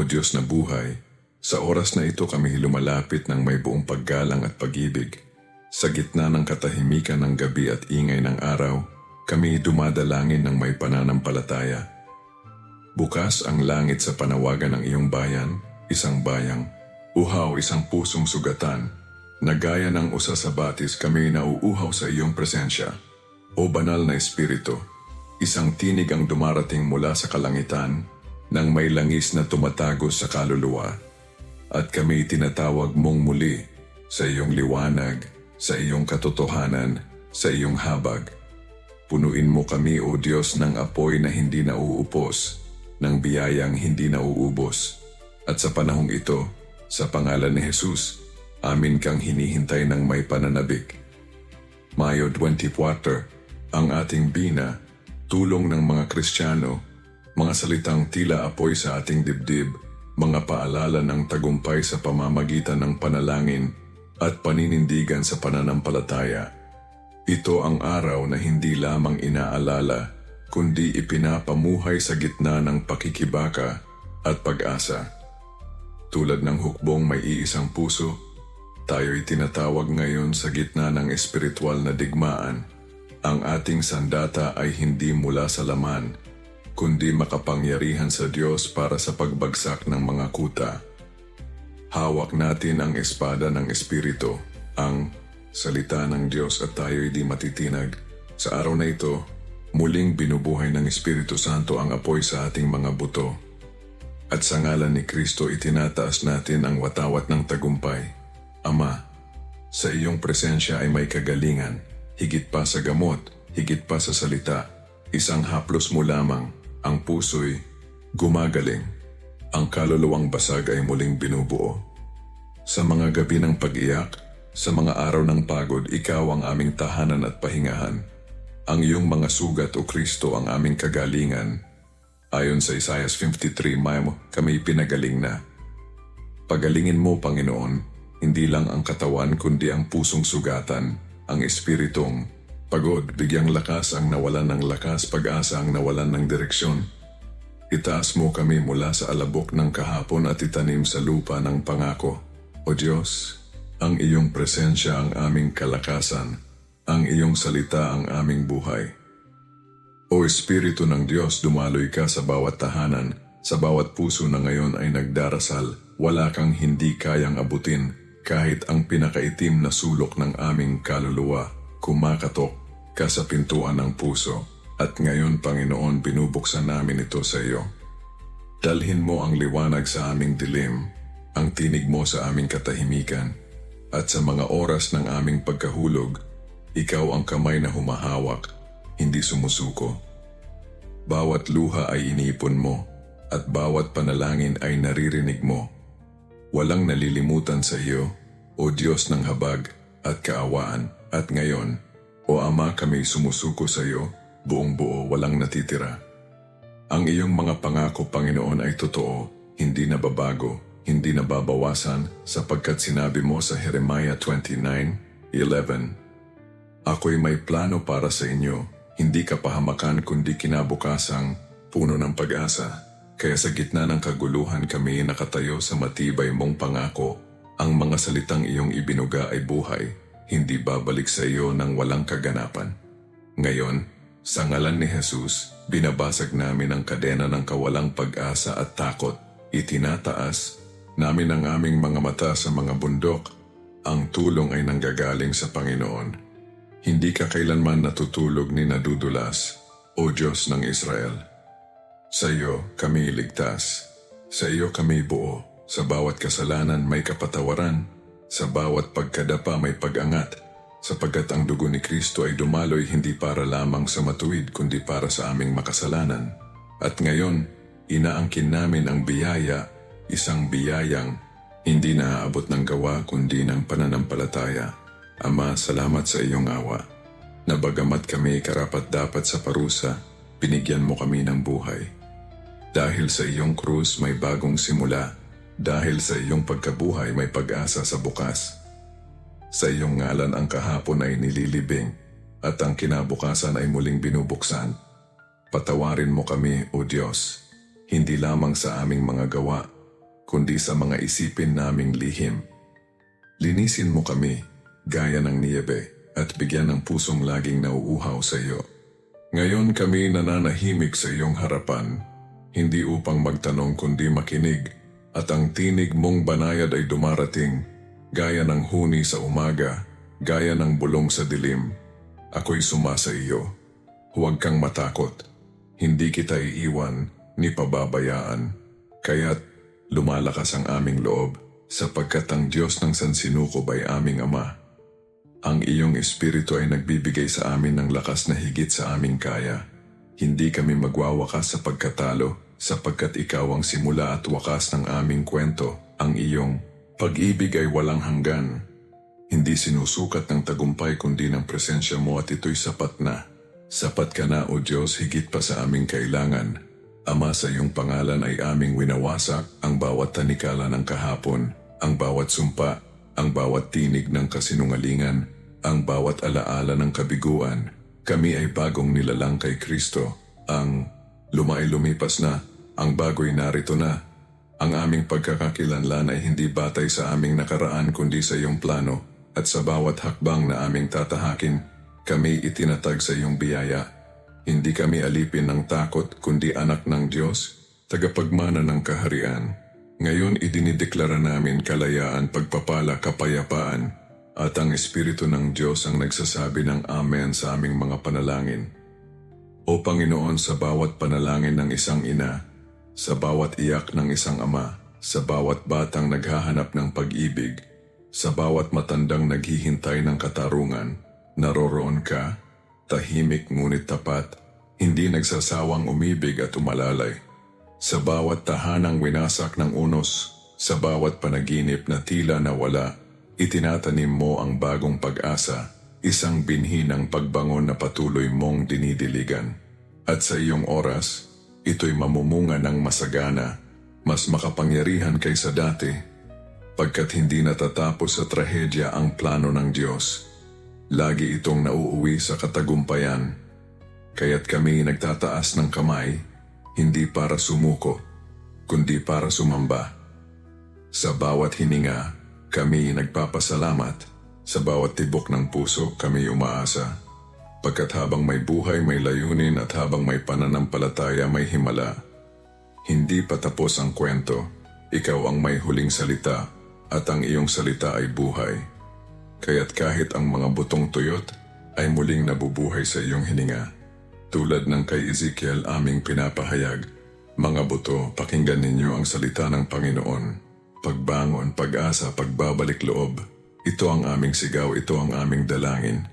O Diyos na buhay, sa oras na ito kami lumalapit ng may buong paggalang at pag-ibig. Sa gitna ng katahimikan ng gabi at ingay ng araw, kami dumadalangin ng may pananampalataya. Bukas ang langit sa panawagan ng iyong bayan, isang bayang, uhaw isang pusong sugatan, na gaya ng usa sa batis kami nauuhaw sa iyong presensya. O banal na espiritu, isang tinig ang dumarating mula sa kalangitan nang may langis na tumatagos sa kaluluwa. At kami tinatawag mong muli sa iyong liwanag, sa iyong katotohanan, sa iyong habag. Punuin mo kami, O Diyos, ng apoy na hindi nauupos, ng biyayang hindi nauubos. At sa panahong ito, sa pangalan ni Jesus, amin kang hinihintay ng may pananabik. Mayo 24, ang ating bina, tulong ng mga Kristiyano, mga salitang tila apoy sa ating dibdib, mga paalala ng tagumpay sa pamamagitan ng panalangin at paninindigan sa pananampalataya. Ito ang araw na hindi lamang inaalala, kundi ipinapamuhay sa gitna ng pakikibaka at pag-asa. Tulad ng hukbong may iisang puso, tayo'y tinatawag ngayon sa gitna ng espiritual na digmaan. Ang ating sandata ay hindi mula sa laman, kundi makapangyarihan sa Diyos para sa pagbagsak ng mga kuta. Hawak natin ang espada ng Espiritu, ang salita ng Diyos at tayo'y di matitinag. Sa araw na ito, muling binubuhay ng Espiritu Santo ang apoy sa ating mga buto. At sa ngalan ni Kristo itinataas natin ang watawat ng tagumpay. Ama, sa iyong presensya ay may kagalingan, higit pa sa gamot, higit pa sa salita. Isang haplos mo lamang, ang puso'y gumagaling. Ang kaluluwang basag ay muling binubuo. Sa mga gabi ng pag-iyak, sa mga araw ng pagod, ikaw ang aming tahanan at pahingahan. Ang iyong mga sugat o Kristo ang aming kagalingan. Ayon sa Isaiah 53, Mayo, kami pinagaling na. Pagalingin mo, Panginoon, hindi lang ang katawan kundi ang pusong sugatan, ang espiritong pagod, bigyang lakas ang nawalan ng lakas, pag-asa ang nawalan ng direksyon. Itaas mo kami mula sa alabok ng kahapon at itanim sa lupa ng pangako. O Diyos, ang iyong presensya ang aming kalakasan, ang iyong salita ang aming buhay. O Espiritu ng Diyos, dumaloy ka sa bawat tahanan, sa bawat puso na ngayon ay nagdarasal, wala kang hindi kayang abutin, kahit ang pinakaitim na sulok ng aming kaluluwa, kumakatok ka pintuan ng puso, at ngayon Panginoon binubuksan namin ito sa iyo. Dalhin mo ang liwanag sa aming dilim, ang tinig mo sa aming katahimikan, at sa mga oras ng aming pagkahulog, ikaw ang kamay na humahawak, hindi sumusuko. Bawat luha ay iniipon mo, at bawat panalangin ay naririnig mo. Walang nalilimutan sa iyo, O Diyos ng habag at kaawaan, at ngayon, O Ama kami sumusuko sa iyo, buong buo walang natitira. Ang iyong mga pangako, Panginoon, ay totoo, hindi nababago, hindi nababawasan, sapagkat sinabi mo sa Jeremiah 29:11, Ako'y may plano para sa inyo, hindi kapahamakan kundi kinabukasang puno ng pag-asa. Kaya sa gitna ng kaguluhan kami nakatayo sa matibay mong pangako, ang mga salitang iyong ibinuga ay buhay, hindi babalik sa iyo ng walang kaganapan. Ngayon, sa ngalan ni Jesus, binabasag namin ang kadena ng kawalang pag-asa at takot. Itinataas namin ang aming mga mata sa mga bundok. Ang tulong ay nanggagaling sa Panginoon. Hindi ka kailanman natutulog ni nadudulas, O Diyos ng Israel. Sa iyo kami iligtas. Sa iyo kami buo. Sa bawat kasalanan may kapatawaran. Sa bawat pagkadapa may pag-angat. Sapagkat ang dugo ni Kristo ay dumaloy hindi para lamang sa matuwid kundi para sa aming makasalanan. At ngayon, inaangkin namin ang biyaya, isang biyayang hindi naaabot ng gawa kundi ng pananampalataya. Ama, salamat sa iyong awa. Na bagamat kami karapat dapat sa parusa, binigyan mo kami ng buhay. Dahil sa iyong krus may bagong simula. Dahil sa iyong pagkabuhay may pag-asa sa bukas. Sa iyong ngalan ang kahapon ay nililibing at ang kinabukasan ay muling binubuksan. Patawarin mo kami, O Diyos, hindi lamang sa aming mga gawa, kundi sa mga isipin naming lihim. Linisin mo kami, gaya ng niyebe, at bigyan ng pusong laging nauuhaw sa iyo. Ngayon kami nananahimik sa iyong harapan, hindi upang magtanong kundi makinig, at ang tinig mong banayad ay dumarating, gaya ng huni sa umaga, gaya ng bulong sa dilim. Ako'y sumasa iyo. Huwag kang matakot. Hindi kita iiwan ni pababayaan. Kaya't lumalakas ang aming loob sapagkat ang Diyos ng sansinukob ay aming Ama. Ang iyong espiritu ay nagbibigay sa amin ng lakas na higit sa aming kaya. Hindi kami magwawakas sa pagkatalo sapagkat ikaw ang simula at wakas ng aming kwento. Ang iyong pag-ibig ay walang hanggan. Hindi sinusukat ng tagumpay kundi ng presensya mo at ito'y sapat na. Sapat ka na o Diyos higit pa sa aming kailangan. Ama sa iyong pangalan ay aming winawasak ang bawat tanikala ng kahapon, ang bawat sumpa, ang bawat tinig ng kasinungalingan, ang bawat alaala ng kabiguan. Kami ay bagong nilalang kay Kristo. Ang lumay lumipas na, ang bago'y narito na. Ang aming pagkakakilanlan ay hindi batay sa aming nakaraan kundi sa iyong plano at sa bawat hakbang na aming tatahakin, kami itinatag sa iyong biyaya. Hindi kami alipin ng takot kundi anak ng Diyos, tagapagmana ng kaharian. Ngayon idinideklara namin kalayaan, pagpapala, kapayapaan, at ang Espiritu ng Diyos ang nagsasabi ng Amen sa aming mga panalangin. O Panginoon, sa bawat panalangin ng isang ina, sa bawat iyak ng isang ama, sa bawat batang naghahanap ng pag-ibig, sa bawat matandang naghihintay ng katarungan, naroroon ka, tahimik ngunit tapat, hindi nagsasawang umibig at umalalay. Sa bawat tahanang winasak ng unos, sa bawat panaginip na tila nawala, itinatanim mo ang bagong pag-asa, isang binhi ng pagbangon na patuloy mong dinidiligan. At sa iyong oras, ito'y mamumunga ng masagana, mas makapangyarihan kaysa dati, pagkat hindi natatapos sa trahedya ang plano ng Diyos. Lagi itong nauuwi sa katagumpayan, kaya't kami nagtataas ng kamay, hindi para sumuko, kundi para sumamba. Sa bawat hininga, kami nagpapasalamat. Sa bawat tibok ng puso, kami umaasa. Pagkat habang may buhay, may layunin at habang may pananampalataya, may himala. Hindi pa tapos ang kwento. Ikaw ang may huling salita at ang iyong salita ay buhay. Kaya't kahit ang mga butong tuyot ay muling nabubuhay sa iyong hininga. Tulad ng kay Ezekiel aming pinapahayag, mga buto, pakinggan ninyo ang salita ng Panginoon. Pagbangon, pag-asa, pagbabalik loob. Ito ang aming sigaw, ito ang aming dalangin.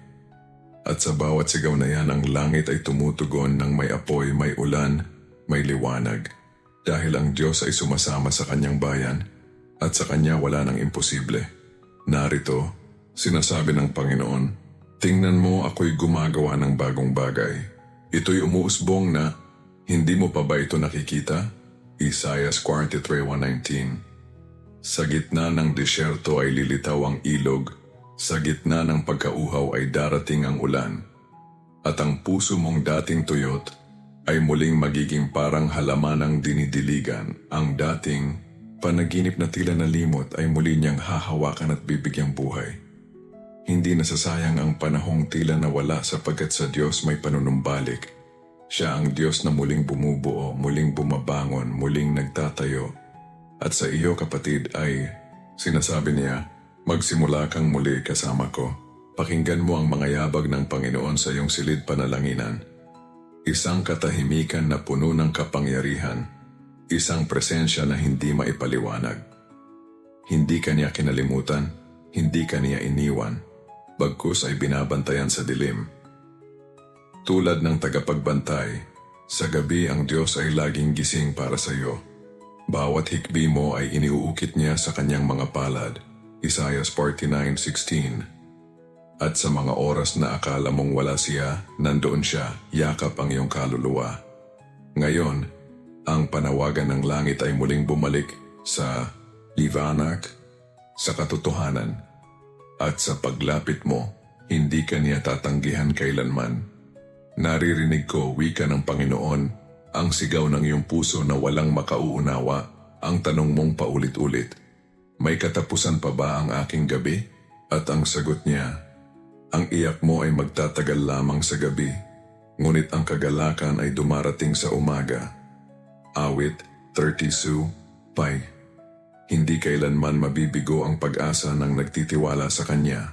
At sa bawat sigaw na yan, ang langit ay tumutugon ng may apoy, may ulan, may liwanag. Dahil ang Diyos ay sumasama sa kanyang bayan at sa kanya wala nang imposible. Narito, sinasabi ng Panginoon, Tingnan mo ako'y gumagawa ng bagong bagay. Ito'y umuusbong na, hindi mo pa ba ito nakikita? Isaiah 43.119 Sa gitna ng disyerto ay lilitaw ang ilog, sa gitna ng pagkauhaw ay darating ang ulan, at ang puso mong dating tuyot ay muling magiging parang halaman ng dinidiligan. Ang dating panaginip na tila nalimot ay muli niyang hahawakan at bibigyang buhay. Hindi nasasayang ang panahong tila nawala sapagkat sa Diyos may panunumbalik. Siya ang Diyos na muling bumubuo, muling bumabangon, muling nagtatayo. At sa iyo kapatid ay, sinasabi niya, magsimula kang muli kasama ko. Pakinggan mo ang mga yabag ng Panginoon sa iyong silid panalanginan. Isang katahimikan na puno ng kapangyarihan, isang presensya na hindi maipaliwanag. Hindi kaniya kinalimutan, hindi kaniya iniwan, bagkus ay binabantayan sa dilim. Tulad ng tagapagbantay, sa gabi ang Diyos ay laging gising para sa iyo. Bawat hikbi mo ay iniuukit niya sa kanyang mga palad. Isaiah 49.16 At sa mga oras na akala mong wala siya, nandoon siya, yakap ang iyong kaluluwa. Ngayon, ang panawagan ng langit ay muling bumalik sa liwanag, sa katotohanan, at sa paglapit mo, hindi ka niya tatanggihan kailanman. Naririnig ko wika ng Panginoon, ang sigaw ng iyong puso na walang makauunawa. ang tanong mong paulit-ulit, may katapusan pa ba ang aking gabi? At ang sagot niya, ang iyak mo ay magtatagal lamang sa gabi, ngunit ang kagalakan ay dumarating sa umaga. Awit 32, Pai. Hindi kailanman mabibigo ang pag-asa ng nagtitiwala sa Kanya.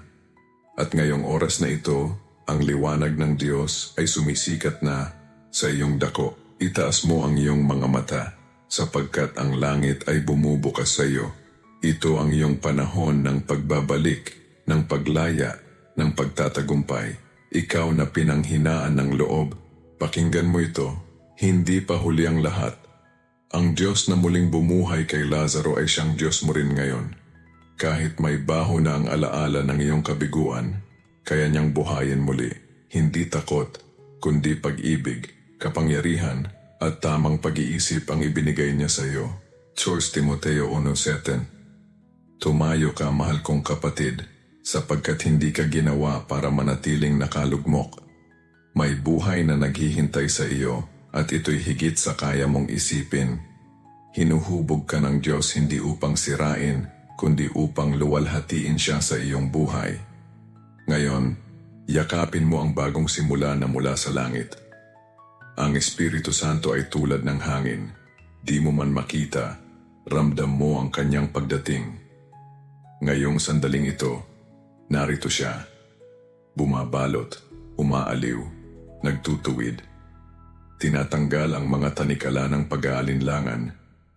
At ngayong oras na ito, ang liwanag ng Diyos ay sumisikat na sa iyong dako. Itaas mo ang iyong mga mata, sapagkat ang langit ay bumubukas sa iyo. Ito ang iyong panahon ng pagbabalik, ng paglaya, ng pagtatagumpay. Ikaw na pinanghinaan ng loob, pakinggan mo ito. Hindi pa huli ang lahat. Ang Diyos na muling bumuhay kay Lazaro ay siyang Diyos mo rin ngayon. Kahit may baho na ang alaala ng iyong kabiguan, kaya niyang buhayin muli. Hindi takot, kundi pag-ibig, kapangyarihan, at tamang pag-iisip ang ibinigay niya sa iyo. 1 Timoteo 1.7 Tumayo ka, mahal kong kapatid, sapagkat hindi ka ginawa para manatiling nakalugmok. May buhay na naghihintay sa iyo at ito'y higit sa kaya mong isipin. Hinuhubog ka ng Diyos hindi upang sirain, kundi upang luwalhatiin siya sa iyong buhay. Ngayon, yakapin mo ang bagong simula na mula sa langit. Ang Espiritu Santo ay tulad ng hangin. Di mo man makita, ramdam mo ang kanyang pagdating. Ngayong sandaling ito, narito siya. Bumabalot, umaaliw, nagtutuwid. Tinatanggal ang mga tanikala ng pag-aalinlangan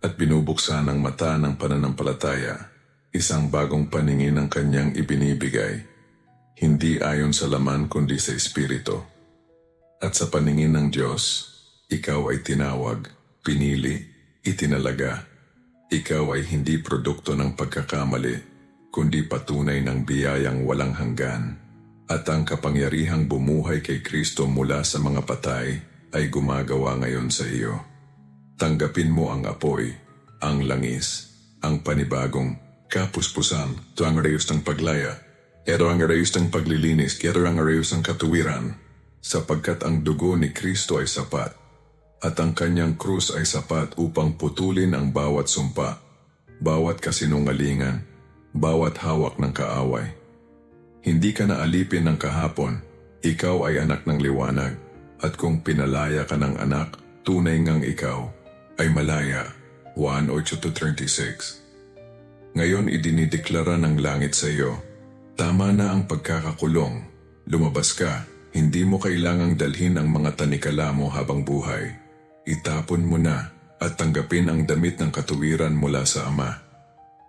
at binubuksan ang mata ng pananampalataya, isang bagong paningin ng kanyang ibinibigay, hindi ayon sa laman kundi sa Espiritu. At sa paningin ng Diyos, ikaw ay tinawag, pinili, itinalaga. Ikaw ay hindi produkto ng pagkakamali, kundi patunay ng biyayang walang hanggan. At ang kapangyarihang bumuhay kay Kristo mula sa mga patay ay gumagawa ngayon sa iyo. Tanggapin mo ang apoy, ang langis, ang panibagong kapuspusan, ito ang reyos ng paglaya, ito ang reyos ng paglilinis, ito ang reyos ng katuwiran, sapagkat ang dugo ni Kristo ay sapat, at ang kanyang krus ay sapat upang putulin ang bawat sumpa, bawat kasinungalingan, bawat hawak ng kaaway. Hindi ka naalipin ng kahapon, ikaw ay anak ng liwanag, at kung pinalaya ka ng anak, tunay ngang ikaw ay malaya. 1.8-36 Ngayon idinideklara ng langit sa iyo, tama na ang pagkakakulong, lumabas ka, hindi mo kailangang dalhin ang mga tanikala mo habang buhay. Itapon mo na at tanggapin ang damit ng katuwiran mula sa Ama.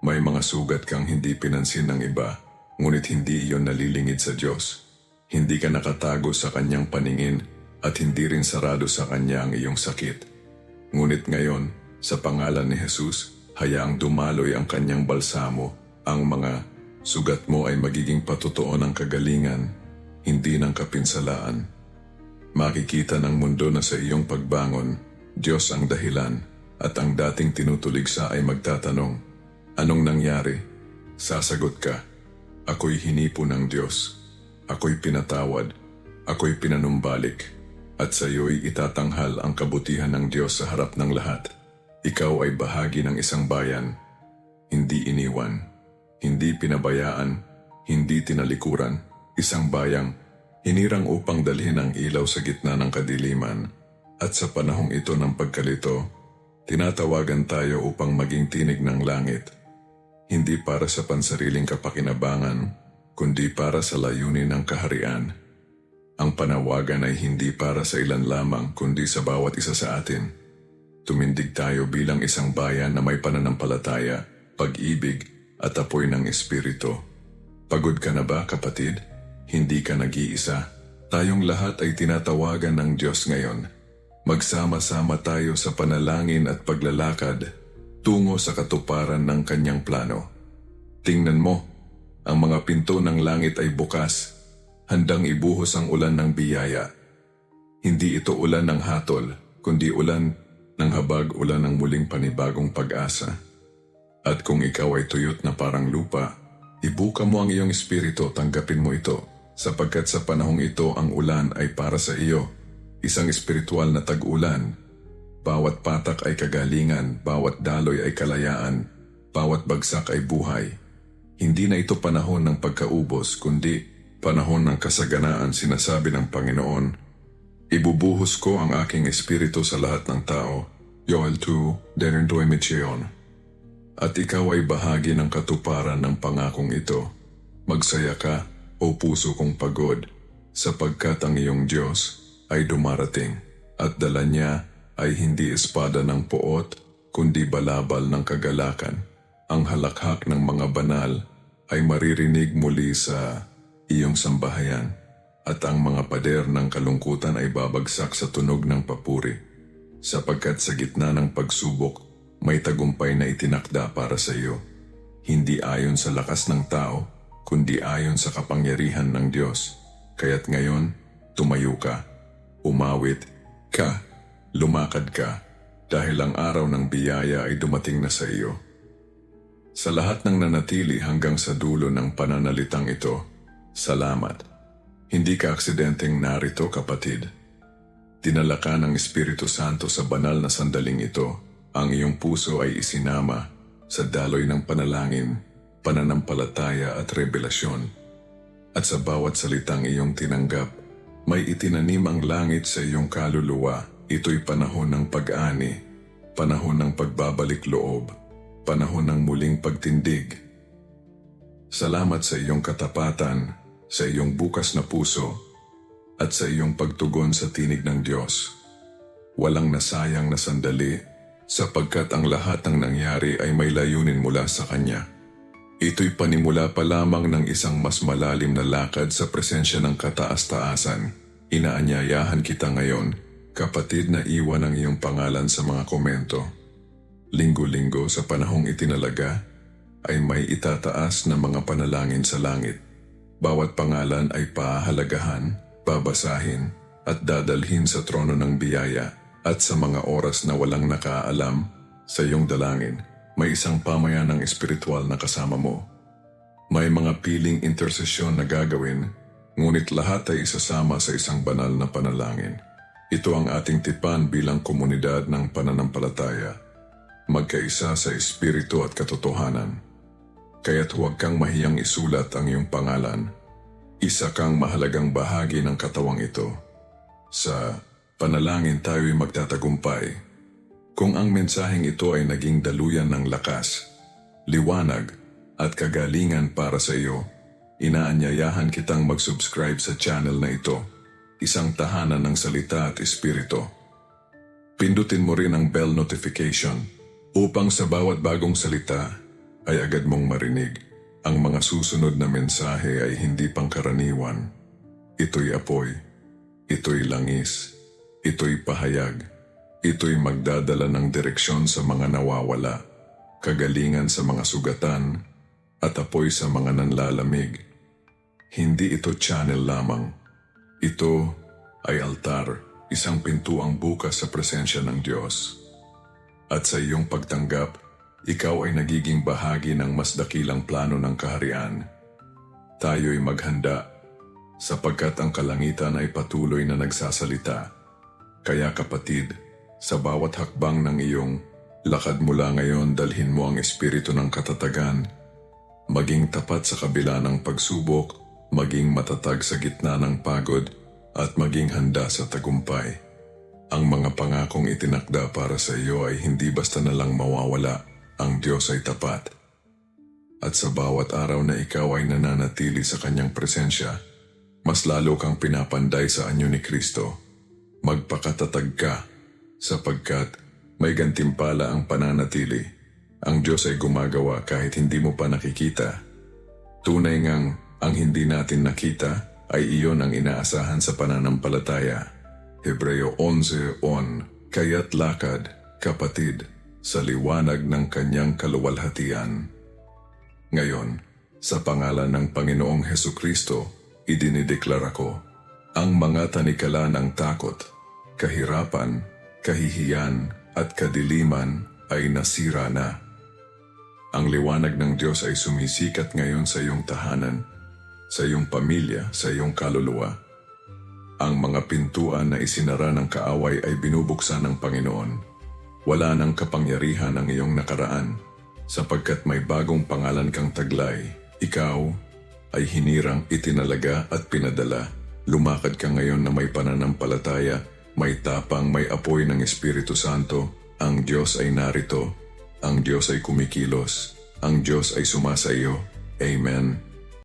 May mga sugat kang hindi pinansin ng iba, ngunit hindi iyon nalilingid sa Diyos. Hindi ka nakatago sa kanyang paningin at hindi rin sarado sa kanya ang iyong sakit. Ngunit ngayon, sa pangalan ni Jesus, hayaang dumaloy ang kanyang balsamo, ang mga sugat mo ay magiging patotoo ng kagalingan, hindi ng kapinsalaan. Makikita ng mundo na sa iyong pagbangon, Diyos ang dahilan at ang dating tinutuligsa ay magtatanong, Anong nangyari? Sasagot ka, Ako'y hinipo ng Diyos. Ako'y pinatawad. Ako'y pinanumbalik. At sa iyo'y itatanghal ang kabutihan ng Diyos sa harap ng lahat. Ikaw ay bahagi ng isang bayan. Hindi iniwan. Hindi pinabayaan. Hindi tinalikuran. Isang bayang hinirang upang dalhin ang ilaw sa gitna ng kadiliman. At sa panahong ito ng pagkalito, tinatawagan tayo upang maging tinig ng langit. Hindi para sa pansariling kapakinabangan, kundi para sa layunin ng kaharian. Ang panawagan ay hindi para sa ilan lamang kundi sa bawat isa sa atin. Tumindig tayo bilang isang bayan na may pananampalataya, pag-ibig at apoy ng Espiritu. Pagod ka na ba kapatid? Hindi ka nag-iisa. Tayong lahat ay tinatawagan ng Diyos ngayon. Magsama-sama tayo sa panalangin at paglalakad tungo sa katuparan ng kanyang plano. Tingnan mo, ang mga pinto ng langit ay bukas, handang ibuhos ang ulan ng biyaya. Hindi ito ulan ng hatol, kundi ulan ng habag ulan ng muling panibagong pag-asa. At kung ikaw ay tuyot na parang lupa, ibuka mo ang iyong espiritu, tanggapin mo ito, sapagkat sa panahong ito ang ulan ay para sa iyo, isang espiritual na tag-ulan. Bawat patak ay kagalingan, bawat daloy ay kalayaan, bawat bagsak ay buhay. Hindi na ito panahon ng pagkaubos, kundi panahon ng kasaganaan sinasabi ng Panginoon. Ibubuhos ko ang aking espiritu sa lahat ng tao. Joel 2, Derindoy Micheon. At ikaw ay bahagi ng katuparan ng pangakong ito. Magsaya ka, o puso kong pagod, sapagkat ang iyong Diyos ay dumarating, at dala niya ay hindi espada ng poot, kundi balabal ng kagalakan. Ang halakhak ng mga banal ay maririnig muli sa iyong sambahayan, at ang mga pader ng kalungkutan ay babagsak sa tunog ng papuri, sapagkat sa gitna ng pagsubok, may tagumpay na itinakda para sa iyo. Hindi ayon sa lakas ng tao, kundi ayon sa kapangyarihan ng Diyos. Kaya't ngayon, tumayo ka, umawit ka, lumakad ka, dahil ang araw ng biyaya ay dumating na sa iyo. Sa lahat ng nanatili hanggang sa dulo ng pananalitang ito, salamat. Hindi ka aksidenteng narito kapatid. Dinala ka ng Espiritu Santo sa banal na sandaling ito. Ang iyong puso ay isinama sa daloy ng panalangin, pananampalataya at revelasyon. At sa bawat salitang iyong tinanggap, may itinanim ang langit sa iyong kaluluwa. Ito'y panahon ng pag-ani, panahon ng pagbabalik loob, panahon ng muling pagtindig. Salamat sa iyong katapatan, sa iyong bukas na puso, at sa iyong pagtugon sa tinig ng Diyos. Walang nasayang na sandali sapagkat ang lahat ng nangyari ay may layunin mula sa Kanya. Ito'y panimula pa lamang ng isang mas malalim na lakad sa presensya ng kataas-taasan. Inaanyayahan kita ngayon, kapatid na iwan ang iyong pangalan sa mga komento. Linggo-linggo sa panahong itinalaga, ay may itataas na mga panalangin sa langit. Bawat pangalan ay pahalagahan, babasahin, at dadalhin sa trono ng biyaya at sa mga oras na walang nakaalam sa iyong dalangin, may isang pamayan ng espiritual na kasama mo. May mga piling intersesyon na gagawin, ngunit lahat ay isasama sa isang banal na panalangin. Ito ang ating tipan bilang komunidad ng pananampalataya. Magkaisa sa espiritu at katotohanan. Kaya't huwag kang mahiyang isulat ang iyong pangalan. Isa kang mahalagang bahagi ng katawang ito. Sa panalangin tayo'y magtatagumpay. Kung ang mensaheng ito ay naging daluyan ng lakas, liwanag at kagalingan para sa iyo, inaanyayahan kitang mag-subscribe sa channel na ito, isang tahanan ng salita at espiritu. Pindutin mo rin ang bell notification upang sa bawat bagong salita ay agad mong marinig. Ang mga susunod na mensahe ay hindi pangkaraniwan. Ito'y apoy. Ito'y langis. Ito'y pahayag. Ito'y magdadala ng direksyon sa mga nawawala, kagalingan sa mga sugatan, at apoy sa mga nanlalamig. Hindi ito channel lamang. Ito ay altar, isang pintuang bukas sa presensya ng Diyos. At sa iyong pagtanggap, ikaw ay nagiging bahagi ng mas dakilang plano ng kaharian. Tayo'y maghanda sapagkat ang kalangitan ay patuloy na nagsasalita. Kaya kapatid, sa bawat hakbang ng iyong lakad mula ngayon dalhin mo ang espiritu ng katatagan. Maging tapat sa kabila ng pagsubok, maging matatag sa gitna ng pagod, at maging handa sa tagumpay. Ang mga pangakong itinakda para sa iyo ay hindi basta na lang mawawala, ang Diyos ay tapat. At sa bawat araw na ikaw ay nananatili sa kanyang presensya, mas lalo kang pinapanday sa anyo ni Kristo. Magpakatatag ka sapagkat may gantimpala ang pananatili. Ang Diyos ay gumagawa kahit hindi mo pa nakikita. Tunay ngang ang hindi natin nakita ay iyon ang inaasahan sa pananampalataya. Hebreo 11.1 Kaya't lakad, kapatid, sa liwanag ng kanyang kaluwalhatian. Ngayon, sa pangalan ng Panginoong Heso Kristo, idinideklara ko, ang mga tanikala ng takot, kahirapan, kahihiyan at kadiliman ay nasira na. Ang liwanag ng Diyos ay sumisikat ngayon sa iyong tahanan, sa iyong pamilya, sa iyong kaluluwa. Ang mga pintuan na isinara ng kaaway ay binubuksan ng Panginoon Wala nang kapangyarihan ang iyong nakaraan, sapagkat may bagong pangalan kang taglay. Ikaw ay hinirang itinalaga at pinadala. Lumakad ka ngayon na may pananampalataya, may tapang, may apoy ng Espiritu Santo. Ang Diyos ay narito. Ang Diyos ay kumikilos. Ang Diyos ay sumasa iyo. Amen.